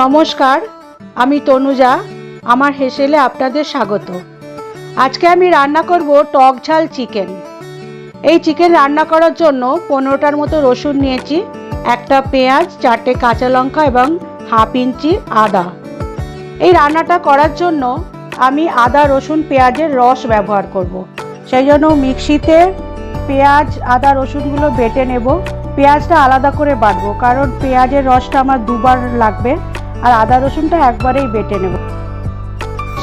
নমস্কার, আমি তনুজা, আমার হেসেলে আপনাদের স্বাগত। আজকে আমি রান্না করব টক ঝাল চিকেন। এই চিকেন রান্না করার জন্য পনেরোটার মতো রসুন নিয়েছি, একটা পেঁয়াজ, চারটে কাঁচা লঙ্কা এবং হাফ ইঞ্চি আদা। এই রান্নাটা করার জন্য আমি আদা, রসুন, পেঁয়াজের রস ব্যবহার করব। সেই জন্য মিক্সিতে পেঁয়াজ, আদা, রসুনগুলো বেটে নেব। পেঁয়াজটা আলাদা করে বাটবো, কারণ পেঁয়াজের রসটা আমার দুবার লাগবে। আর আদা রসুনটা একবারেই বেটে নেব।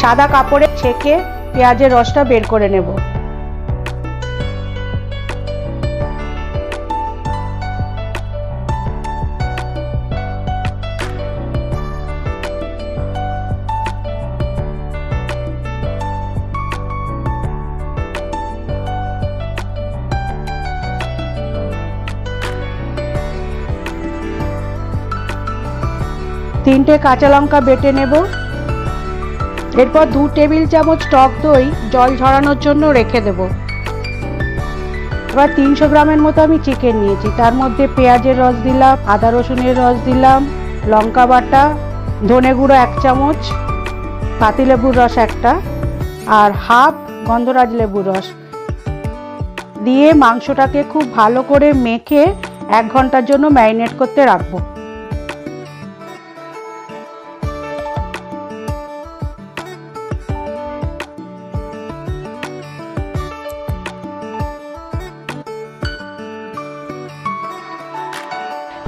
সাদা কাপড়ে ছেঁকে পেঁয়াজের রসটা বের করে নেব। তিনটে কাঁচা লঙ্কা বেটে নেব। এরপর দু টেবিল চামচ টক দই জল ঝরানোর জন্য রেখে দেব। এবার তিনশো গ্রামের মতো আমি চিকেন নিয়েছি। তার মধ্যে পেঁয়াজের রস দিলাম, আদা রসুনের রস দিলাম, লঙ্কা বাটা, ধনে গুঁড়ো এক চামচ, পাতিলেবুর রস একটা, আর হাফ গন্ধরাজ লেবুর রস। দিয়ে মাংসটাকে খুব ভালো করে মেখে এক ঘণ্টার জন্য ম্যারিনেট করতে রাখব।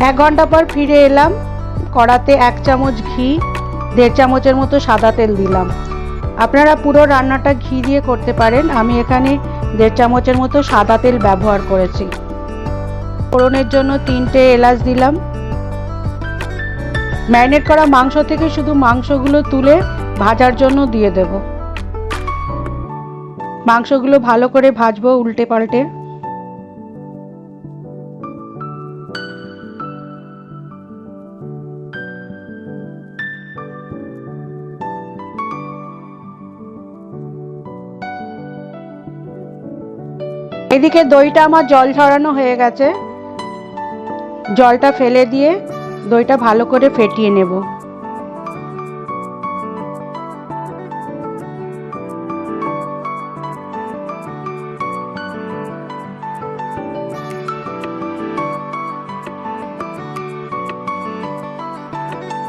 এক ঘণ্টা পর ফিরে এলাম। কড়াতে এক চামচ ঘি, দেড় চামচের মতো সাদা তেল দিলাম। আপনারা পুরো রান্নাটা ঘি দিয়ে করতে পারেন। আমি এখানে দেড় চামচের মতো সাদা তেল ব্যবহার করেছি। ফোড়নের জন্য তিনটে এলাচ দিলাম। ম্যারিনেট করা মাংস থেকে শুধু মাংসগুলো তুলে ভাজার জন্য দিয়ে দেব। মাংসগুলো ভালো করে ভাজবো উল্টে পাল্টে। এদিকে দইটা আমার জল ঝরানো হয়ে গেছে। জলটা ফেলে দিয়ে দইটা ভালো করে ফেটিয়ে নেব।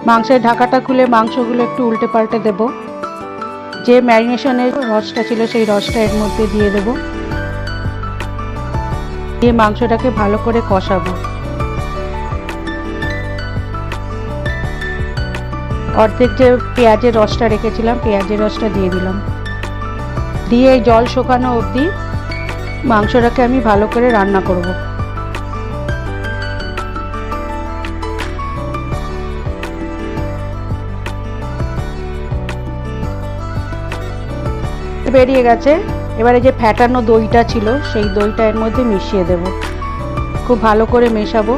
মাংসের ঢাকাটা খুলে মাংসগুলো একটু উল্টে পাল্টে দেব। যে ম্যারিনেশনের রসটা ছিল সেই রসটা এর মধ্যে দিয়ে দেবো। দিয়ে মাংসটাকে ভালো করে কষাবো। অর্ধেক যে পেঁয়াজের রসটা রেখেছিলাম, পেঁয়াজের রসটা দিয়ে দিলাম। দিয়ে জল শুকানো অবধি মাংসটাকে আমি ভালো করে রান্না করব। বেরিয়ে গেছে। এবারে যে ফ্যাটানো দইটা ছিল, সেই দইটা এর মধ্যে মিশিয়ে দেব। খুব ভালো করে মেশাবো।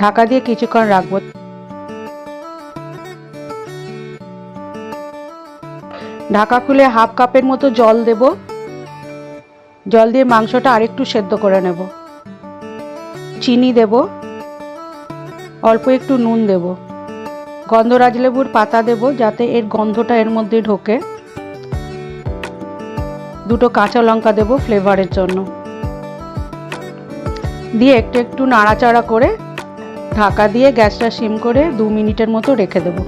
ঢাকা দিয়ে কিছুক্ষণ রাখব। ঢাকা খুলে হাফ কাপের মতো জল দেব। জল দিয়ে মাংসটা আরেকটু সেদ্ধ করে নেব। চিনি দেব, অল্প একটু নুন দেব গন্ধরাজ লেবুর পাতা দেব যাতে এর গন্ধটা এর মধ্যে ঢোকে। দুটো কাঁচা লঙ্কা দেব ফ্লেভারের জন্য। দিয়ে একটু একটু নাড়াচাড়া করে ঢাকা দিয়ে গ্যাসটা সিম করে দু মিনিটের মতো রেখে দেব।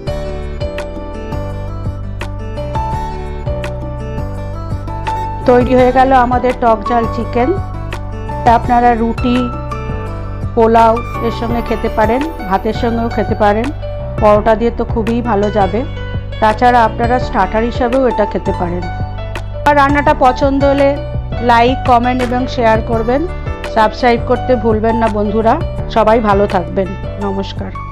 তৈরি হয়ে গেল আমাদের টক ঝাল চিকেন আপনারা রুটি পোলাও এর সঙ্গে খেতে পারেন, ভাতের সঙ্গেও খেতে পারেন। পরোটা দিয়ে তো খুবই ভালো যাবে। তাছাড়া আপনারা স্টার্টার হিসাবেও এটা খেতে পারেন। আর রান্নাটা পছন্দ হলে লাইক কমেন্ট এবং শেয়ার করবেন। সাবস্ক্রাইব করতে ভুলবেন না বন্ধুরা। সবাই ভালো থাকবেন। নমস্কার।